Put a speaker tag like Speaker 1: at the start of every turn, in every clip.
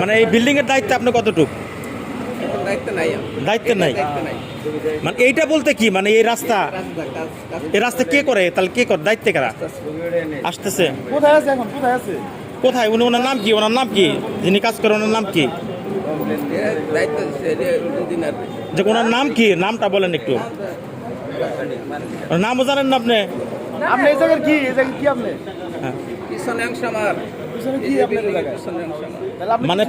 Speaker 1: মানে এই বিল্ডিং এর দায়িত্ব আপনি কতটুক?
Speaker 2: দায়িত্ব নাই
Speaker 1: মানে এইটা বলতে কি? মানে এই রাস্তা এই রাস্তা কে করে? তাহলে কে করে? দায়িত্ব কারা? আসতেছে।
Speaker 3: কোথায় আছে এখন? কোথায় আছে?
Speaker 1: কোথায়? উনি ওনার নাম কি? ওনার নাম কি? যিনি কাজ করে ওনার নাম কি?
Speaker 2: যে
Speaker 1: ওনার নাম কি? নামটা বলেন একটু। নামও জানেন না আপনি?
Speaker 3: আপনি এই জায়গার কি? এই জায়গার কি আপনি?
Speaker 1: হ্যাঁ।
Speaker 2: আমার।
Speaker 1: মানে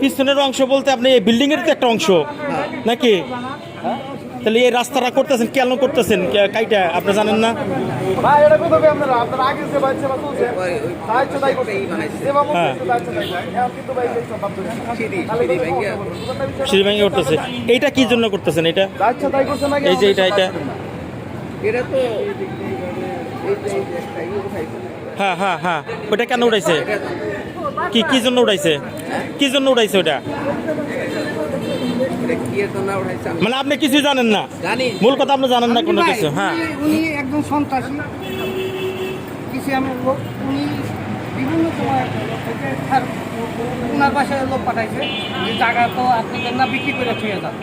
Speaker 1: পিছনের অংশ বলতে আপনি এই বিল্ডিং এর তো একটা অংশ। নাকি? তাহলে এই রাস্তাটা করতেছেন কেন করতেছেন? কাইটা আপনি জানেন না? হ্যাঁ।
Speaker 3: দিন।
Speaker 2: সিঁড়ি ভেঙে
Speaker 1: এইটা কি জন্য করতেছেন এটা এই যে এটা এটা।
Speaker 2: এটা তো
Speaker 1: হ্যাঁ হ্যাঁ হ্যাঁ। ওটা কেন উঠাইছে কি কি জন্য উঠাইছে কি জন্য উঠাইছে ওটা মানে আপনি কিছু জানেন না? মূল কথা আপনি জানেন না কোনো কিছু হ্যাঁ।
Speaker 4: উনি- একজন সন্ত্রাসী। কিছু আমি উনি বিভিন্ন সময় ওনার বাসায় লোক পাঠাইছে যে জায়গা তো আপনাদের না বিক্রি করে ছুঁয়ে যান।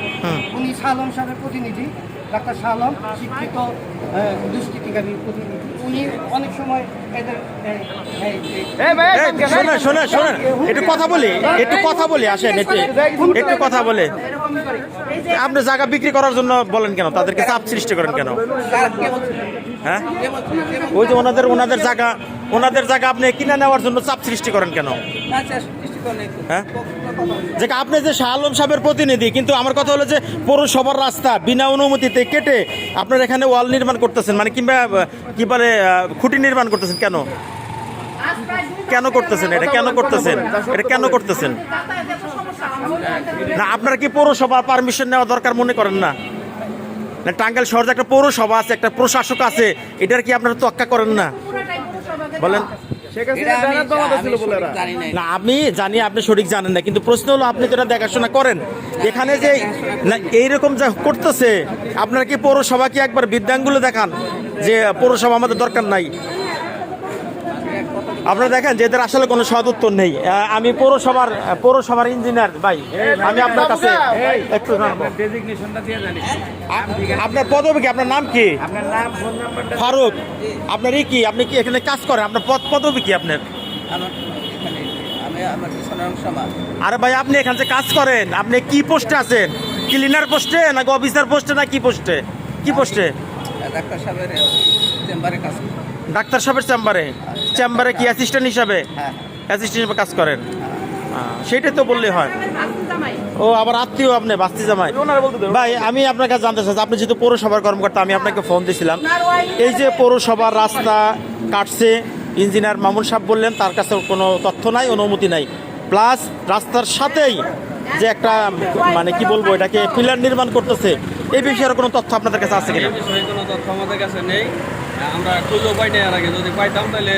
Speaker 4: উনি শালম সাহেবের প্রতিনিধি। ডাক্তার শালম শিক্ষিত দুষ্কৃতিকারী প্রতিনিধি। উনি অনেক সময় এদের?
Speaker 1: শোনেন শোনেন শোনেন। একটু কথা বলি একটু কথা বলি আসেন একটু একটু কথা বলে। আপনি জায়গা বিক্রি করার জন্য বলেন কেন? তাদেরকে চাপ সৃষ্টি করেন কেন? হ্যাঁ? ওই যে ওনাদের ওনাদের জায়গা ওনাদের জায়গা আপনি কিনে নেওয়ার জন্য চাপ সৃষ্টি করেন কেন? হ্যাঁ? যে আপনি যে শাহ আলম সাহেবের প্রতিনিধি, কিন্তু আমার কথা হলো যে পৌরসভার রাস্তা বিনা অনুমতিতে কেটে আপনার এখানে ওয়াল নির্মাণ করতেছেন মানে কিংবা কি বলে খুঁটি নির্মাণ করতেছেন কেন? কেন করতেছেন এটা? কেন করতেছেন? এটা কেন করতেছেন? না, আপনারা কি পৌরসভার পারমিশন নেওয়া দরকার মনে করেন না? না, টাঙ্গাইল শহরে একটা পৌরসভা আছে, একটা প্রশাসক আছে, এটার কি আপনারা তোয়াক্কা করেন না? বলেন।
Speaker 2: আমি-। জানি
Speaker 1: না আমি জানি আপনি সঠিক জানেন না কিন্তু প্রশ্ন হলো আপনি যেটা দেখাশোনা করেন। এখানে যে না এইরকম যা করতেছে আপনার কি পৌরসভা কি একবার বিদ্যাঙ্গুলো দেখান? যে পৌরসভা আমাদের দরকার নাই। আপনারা দেখেন যে এদের আসলে কোনো সদ উত্তর নেই। আমি পৌরসভার পৌরসভার ইঞ্জিনিয়ার ভাই আমি আপনার কাছে একটু আপনার পদবি কি? আপনার নাম কি? ফারুক আপনার ই কি? আপনি কি এখানে কাজ করেন? আপনার পদ পদবি কি আপনার? আরে ভাই আপনি এখানে যে কাজ করেন আপনি কি পোস্টে আছেন? ক্লিনার পোস্টে নাকি অফিসার পোস্টে না কি পোস্টে? কি পোস্টে?
Speaker 2: ডাক্তার সাহেবের চেম্বারে কাজ।
Speaker 1: ডাক্তার সাহেবের চেম্বারে। চেম্বারে কি অ্যাসিস্ট্যান্ট হিসাবে?
Speaker 2: হ্যাঁ।
Speaker 1: অ্যাসিস্ট্যান্ট হিসাবে কাজ করেন? আহ, সেটাই তো বললেই হয়। ও আবার আত্মীয় আপনি বাস্তি জামাই। ভাই আমি আপনার কাছে জানতে চাচ্ছি আপনি যেহেতু পৌরসভার কর্মকর্তা আমি আপনাকে ফোন দিয়েছিলাম এই যে পৌরসভার রাস্তা কাটছে ইঞ্জিনিয়ার মামুন সাহেব বললেন তার কাছে কোনো তথ্য নাই অনুমতি নাই। প্লাস রাস্তার সাথেই যে একটা মানে কি বলব এটাকে পিলার নির্মাণ করতেছে এই বিষয়ে আর কোনো তথ্য আপনাদের কাছে আছে কিনা?
Speaker 5: কোনো তথ্য আমাদের কাছে নেই। আমরা খুঁজেও পাই নাই এর আগে। যদি পাইতাম তাহলে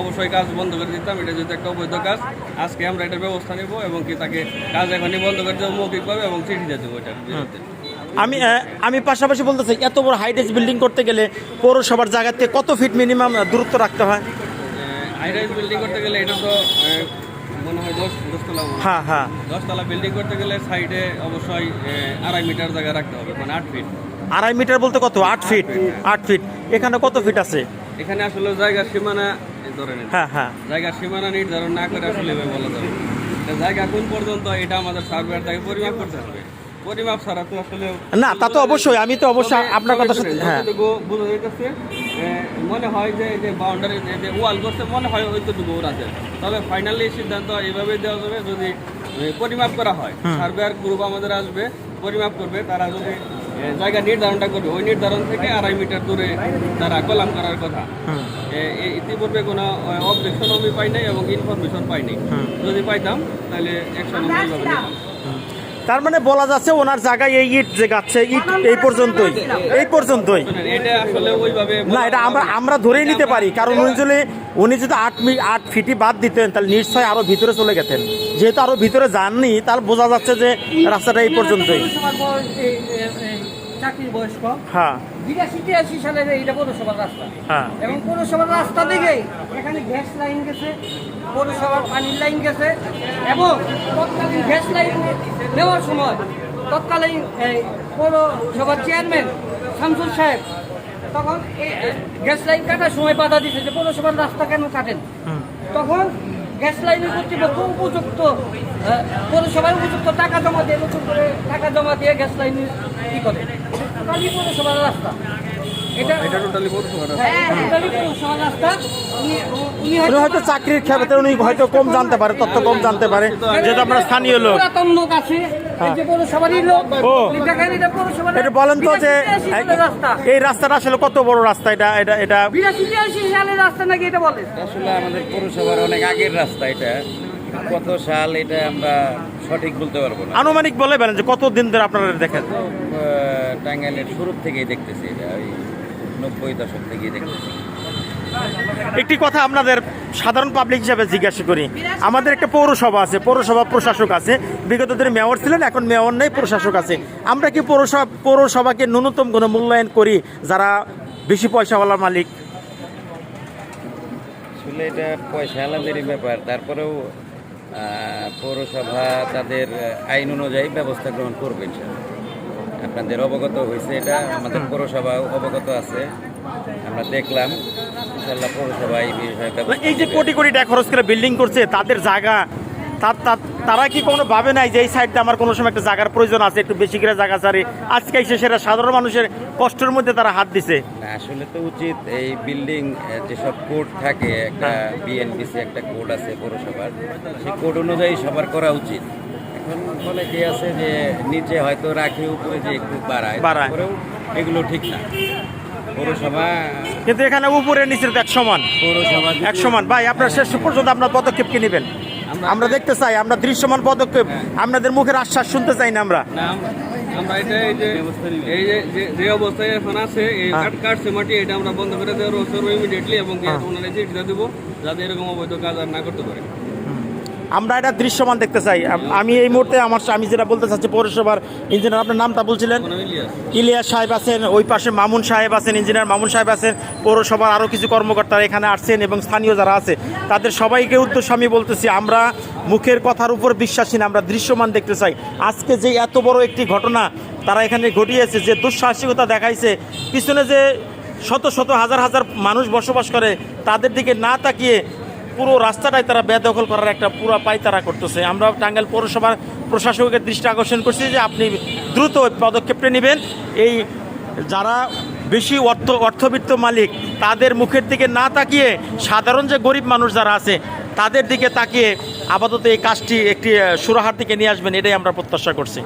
Speaker 5: অবশ্যই কাজ বন্ধ করে দিতাম। এটা যদি একটা অবৈধ কাজ আজকে আমরা এটার ব্যবস্থা নেব এবং কি তাকে কাজ এখনই বন্ধ করে দেবো মৌখিকভাবে এবং চিঠি দিয়ে দেবো এটার বিরুদ্ধে।
Speaker 1: আমি আমি পাশাপাশি বলতে চাই এত বড় হাইটেজ বিল্ডিং করতে গেলে পৌরসভার জায়গা থেকে কত ফিট মিনিমাম দূরত্ব রাখতে হয়?
Speaker 5: হাইরাইজ বিল্ডিং করতে গেলে এটা তো মনে হয় দশ দশতলা। হ্যাঁ।
Speaker 1: হ্যাঁ
Speaker 5: দশতলা বিল্ডিং করতে গেলে সাইডে অবশ্যই আড়াই মিটার জায়গা রাখতে হবে মানে আট ফিট
Speaker 1: আড়াই মিটার বলতে কত? আট ফিট আট ফিট। এখানে কত ফিট আছে?
Speaker 5: এখানে আসলে জায়গার সীমানা এই ধরে নেন
Speaker 1: হ্যাঁ হ্যাঁ।
Speaker 5: জায়গার সীমানা নির্ধারণ না করে আসলে এভাবে বলা যাবে জায়গা কোন পর্যন্ত এটা আমাদের সার্ভেয়ার তাকে পরিমাপ করতে হবে। পরিমাপ ছাড়া তো আসলে
Speaker 1: না তা তো অবশ্যই আমি তো অবশ্যই আপনার কথা সাথে হ্যাঁ।
Speaker 5: বোঝা যাইতেছে, মনে হয় যে যে বাউন্ডারি যে ওয়াল করছে মনে হয় ওইটুকু ওরাতে তবে ফাইনালি সিদ্ধান্ত এইভাবে দেওয়া যাবে যদি পরিমাপ করা হয়। সার্ভেয়ার গ্রুপ আমাদের আসবে পরিমাপ করবে তারা যদি জায়গা নির্ধারণটা করবে। ওই নির্ধারণ থেকে আড়াই মিটার দূরে তারা কলাম করার কথা। ইতিপূর্বে কোনো অবজেকশন আমি পাই নাই এবং ইনফরমেশন পাই নাই। যদি পাইতাম তাহলে অ্যাকশন এইভাবে নিতাম।
Speaker 1: তার মানে বলা যাচ্ছে ওনার জায়গায় এই ইট যে গাচ্ছে ইট এই পর্যন্তই এই পর্যন্তই। না এটা আমরা আমরা ধরেই নিতে পারি কারণ উনি যদি উনি যদি আট আট ফিটি বাদ দিতেন তাহলে নিশ্চয়ই আরও ভিতরে চলে গেতেন। যেহেতু আরও ভিতরে যাননি তাহলে বোঝা যাচ্ছে যে রাস্তাটা এই পর্যন্তই।
Speaker 4: চাকরির বয়স কম
Speaker 1: হ্যাঁ।
Speaker 4: বিরাশি তিরাশি সালের এইটা পৌরসভার রাস্তা।
Speaker 1: হ্যাঁ।
Speaker 4: এবং পৌরসভার রাস্তা দিকেই এখানে গ্যাস লাইন গেছে। পৌরসভার পানির লাইন গেছে এবং তৎকালীন গ্যাস লাইন নেওয়ার সময় তৎকালীন এই পৌরসভার চেয়ারম্যান শামসুল সাহেব তখন এই গ্যাস লাইন কাটার সময় বাধা দিয়েছে যে পৌরসভার রাস্তা কেন কাটেন। তখন গ্যাস লাইনের কর্তৃপক্ষ উপযুক্ত পৌরসভায় উপযুক্ত টাকা জমা দিয়ে নতুন করে টাকা জমা দিয়ে গ্যাস লাইন কি করে। টোটালি পৌরসভার রাস্তা। এটা
Speaker 5: এটা টোটালি পৌরসভার
Speaker 4: হ্যাঁ, টোটালি পৌরসভার রাস্তা। উনি
Speaker 1: হয়তো চাকরির ক্ষেত্রে উনি হয়তো কম জানতে পারে তথ্য কম জানতে পারে যেহেতু আপনার স্থানীয় লোক।
Speaker 4: পুরাতন লোক আছে এই যে পৌরসভারই লোক।
Speaker 1: ও।
Speaker 4: আপনি দেখেন এটা
Speaker 1: বলেন তো যে এই রাস্তাটা আসলে কত বড় রাস্তা এটা এটা এটা?
Speaker 4: সালের রাস্তা নাকি এটা বলে?
Speaker 6: আসলে আমাদের পৌরসভার অনেক আগের রাস্তা এটা। কত সাল এটা আমরা সঠিক বলতে পারব না।
Speaker 1: আনুমানিক বলে বলেন যে কত দিন ধরে আপনারা দেখেন?
Speaker 6: টাঙ্গাইলের শুরুর থেকেই দেখতেছি এটা। নব্বই দশক থেকেই দেখতেছি
Speaker 1: একটি কথা আপনাদের সাধারণ পাবলিক হিসাবে জিজ্ঞাসা করি। আমাদের একটা পৌরসভা আছে পৌরসভা প্রশাসক আছে। বিগত দিনে মেয়র ছিলেন এখন মেয়র নেই প্রশাসক আছে। আমরা কি পৌরসভা পৌরসভাকে ন্যূনতম কোনো মূল্যায়ন করি যারা বেশি পয়সাওয়ালা মালিক?
Speaker 6: আসলে এটা পয়সা ব্যাপার। তারপরেও পৌরসভা তাদের আইন অনুযায়ী ব্যবস্থা গ্রহণ করবে ইনশাআল্লাহ। আপনাদের অবগত হয়েছে এটা আমাদের পৌরসভা অবগত আছে। আমরা দেখলাম ইনশাল্লাহ পৌরসভা এই বিষয়ে
Speaker 1: এই যে কোটি কোটি টাকা খরচ করে বিল্ডিং করছে তাদের জায়গা তার কি কোনো ভাবে নাই যে এই সাইডটা আমার কোনো সময় একটা জায়গার প্রয়োজন আছে একটু বেশি করে জায়গা চারি আজকে এসে সেটা সাধারণ মানুষের কষ্টের মধ্যে তারা হাত দিছে।
Speaker 6: আসলে তো উচিত এই বিল্ডিং যেসব কোড থাকে একটা বিএনপিসি একটা কোড আছে পৌরসভার সেই কোড অনুযায়ী সবার করা উচিত। এখন অনেকে আছে যে নিচে হয়তো রাখে উপরে যে একটু বাড়ায়
Speaker 1: বাড়ায়।
Speaker 6: এগুলো ঠিক না। পৌরসভা
Speaker 1: কিন্তু এখানে উপরে নিচের তো এক সমান।
Speaker 6: পৌরসভা
Speaker 1: এক সমান। ভাই আপনার শেষ পর্যন্ত আপনার পদক্ষেপ কি নেবেন? আমরা দেখতে চাই আমরা দৃশ্যমান পদক্ষেপ। আপনাদের মুখের আশ্বাস শুনতে চাই না আমরা।
Speaker 5: আমরা এটা এই যে এই যে যে- অবস্থায় এখন আছে এই
Speaker 1: হ্যাঁ।
Speaker 5: কাট কাটছে মাটি এটা আমরা বন্ধ করে দেওয়ার ইমিডিয়েটলি এবং কি ওনারা চিঠিটা দেবো যাতে এরকম অবৈধ কাজ আর না করতে পারে।
Speaker 1: আমরা এটা দৃশ্যমান দেখতে চাই। আমি এই মুহূর্তে আমার আমি যেটা বলতে চাচ্ছি পৌরসভার ইঞ্জিনিয়ার আপনার নামটা বলছিলেন?
Speaker 5: ইলিয়াস।
Speaker 1: সাহেব আছেন ওই পাশে মামুন সাহেব আছেন ইঞ্জিনিয়ার মামুন সাহেব আছেন পৌরসভার আরও কিছু কর্মকর্তারা এখানে আসছেন এবং স্থানীয় যারা আছে তাদের সবাইকে উদ্দেশ্য আমি বলতেছি আমরা মুখের কথার উপর বিশ্বাসী না আমরা দৃশ্যমান দেখতে চাই। আজকে যে এত বড় একটি ঘটনা তারা এখানে ঘটিয়েছে যে দুঃসাহসিকতা দেখাইছে পিছনে যে শত শত হাজার হাজার মানুষ বসবাস করে তাদের দিকে না তাকিয়ে পুরো রাস্তাটাই তারা বেদখল করার একটা পুরো পাই তারা করতেছে। আমরা টাঙ্গাইল পৌরসভার প্রশাসকের দৃষ্টি আকর্ষণ করছি যে আপনি দ্রুত পদক্ষেপটা নেবেন। এই যারা বেশি অর্থ, অর্থবিত্ত মালিক, তাদের মুখের দিকে না তাকিয়ে সাধারণ যে গরিব মানুষ যারা আছে, তাদের দিকে তাকিয়ে আপাতত এই কাজটি একটি সুরাহার দিকে নিয়ে আসবেন, এটাই আমরা প্রত্যাশা করছি।